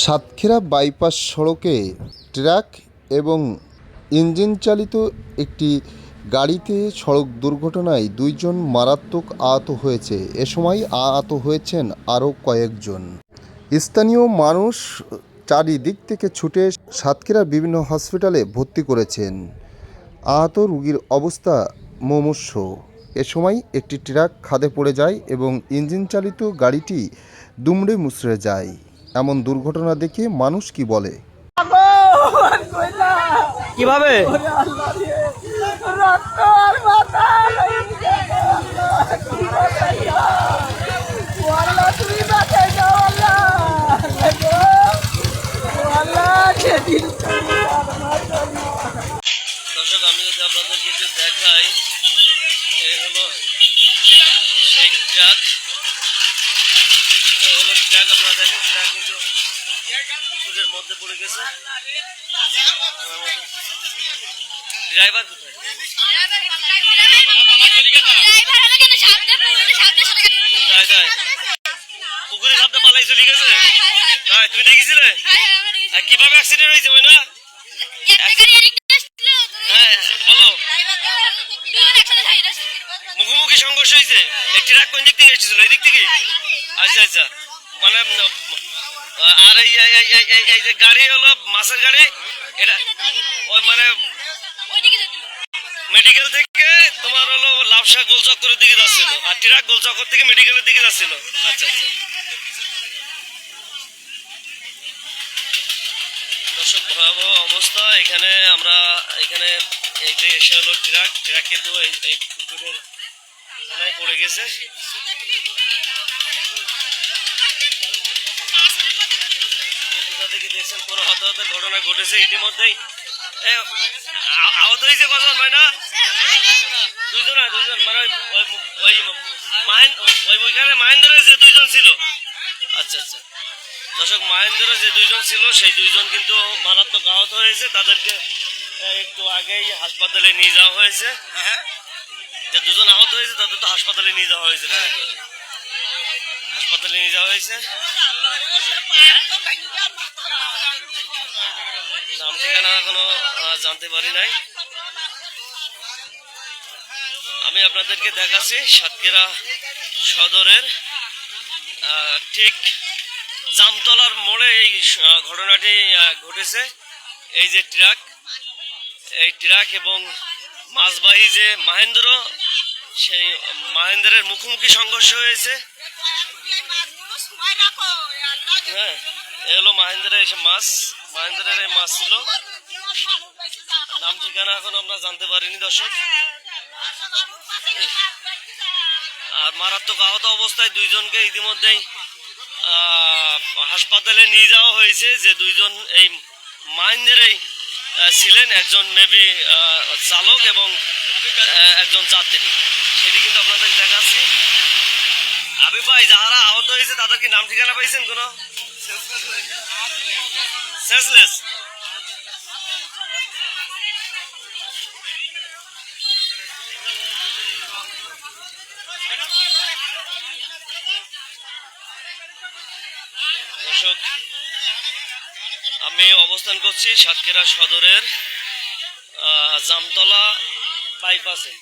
Satkhira bypass সড়কে truck এবং engine চালিত একটি গাড়িতে সড়ক দুর্ঘটনায় দুইজন মারাত্মক আহত হয়েছে। এ সময় আহত হয়েছেন আরও কয়েকজন। স্থানীয় মানুষ চারিদিক থেকে ছুটে সাতক্ষীরা বিভিন্ন হসপিটালে ভর্তি করেছেন। আহত রুগীর অবস্থা মুমূর্ষ। এ সময় একটি ট্রাক খাদে পড়ে যায় এবং ইঞ্জিন চালিত গাড়িটি দুমড়ে মুচড়ে যায়। এমন দুর্ঘটনা দেখে মানুষ কি বলে? কীভাবে? দর্শক আমি যদি আপনাদেরকে একটু দেখাই পুকুরের মধ্যে পড়ে গেছে। ড্রাইভার কোথায়? পুকুরের সামনে পালাই চলে গেছে? তুমি দেখেছিলে? কীভাবে অ্যাক্সিডেন্ট হয়েছে ওই না হ্যাঁ বলো। মুখোমুখি সংঘর্ষ হয়েছে। একটি ট্রাক কোন দিক থেকে এসেছিল? এই দিক থেকে? আচ্ছা আচ্ছা। মানে আর এই যে গাড়ি হলো, মাছের গাড়ি মানে মেডিকেল থেকে তোমার হলো লাভসা গোলচক্করের দিকে যাচ্ছিল, আর ট্রাক গোলচক্কর থেকে মেডিকেলের দিকে যাচ্ছিল। আচ্ছা আচ্ছা। অবস্থা। এখানে আমরা, এখানে এই যে এসে হলো ট্রাক ট্রাক কিন্তু এই পুকুরের খানায় পড়ে গেছে। দেখছেন কোন হতাহতের ঘটনা ঘটেছে ইতিমধ্যেই? আহত হয়েছে কজন না দুইজন না দুইজন মানে ওই ওই ওইখানে মাহেন্দ্রের যে দুইজন ছিল। আচ্ছা আচ্ছা। দর্শক মাহেন্দ্রের যে দুইজন ছিল সেই দুইজন কিন্তু মারাত্মক আহত হয়েছে। তাদেরকে একটু আগেই হাসপাতালে নিয়ে যাওয়া হয়েছে। যে দুজন আহত হয়েছে তাদের তো হাসপাতালে নিয়ে যাওয়া হয়েছে হাসপাতালে নিয়ে যাওয়া হয়েছে নাম ঠিকানা এখনও জানতে পারি নাই। আমি আপনাদেরকে দেখাচ্ছি সাতক্ষীরা সদরের ঠিক জামতলার মোড়ে এই ঘটনাটি ঘটেছে। এই যে ট্রাক, এই ট্রাক এবং মাছবাহী যে মাহেন্দ্র, সেই মাহেন্দ্রের মুখোমুখি সংঘর্ষ হয়েছে। হ্যাঁ এ হলো মাহেন্দ্রের এসে মাছ, মাহেন্দ্রের এই মাছ ছিল। নাম ঠিকানা এখন আমরা জানতে পারিনি, দর্শক। আর মারাত্মক আহত অবস্থায় দুইজনকে ইতিমধ্যেই হাসপাতালে নিয়ে যাওয়া হয়েছে যে দুইজন এই মাহিন্দেরই ছিলেন একজন মেবি চালক এবং একজন যাত্রী। সেটি কিন্তু আপনাদের দেখাচ্ছি। আবি ভাই যারা আহত হয়েছে, তাদের কি নাম ঠিকানা পাইছেন কোনো? সেন্সলেস দর্শক আমি অবস্থান করছি সাতক্ষীরা সদরের জামতলা বাইপাসে।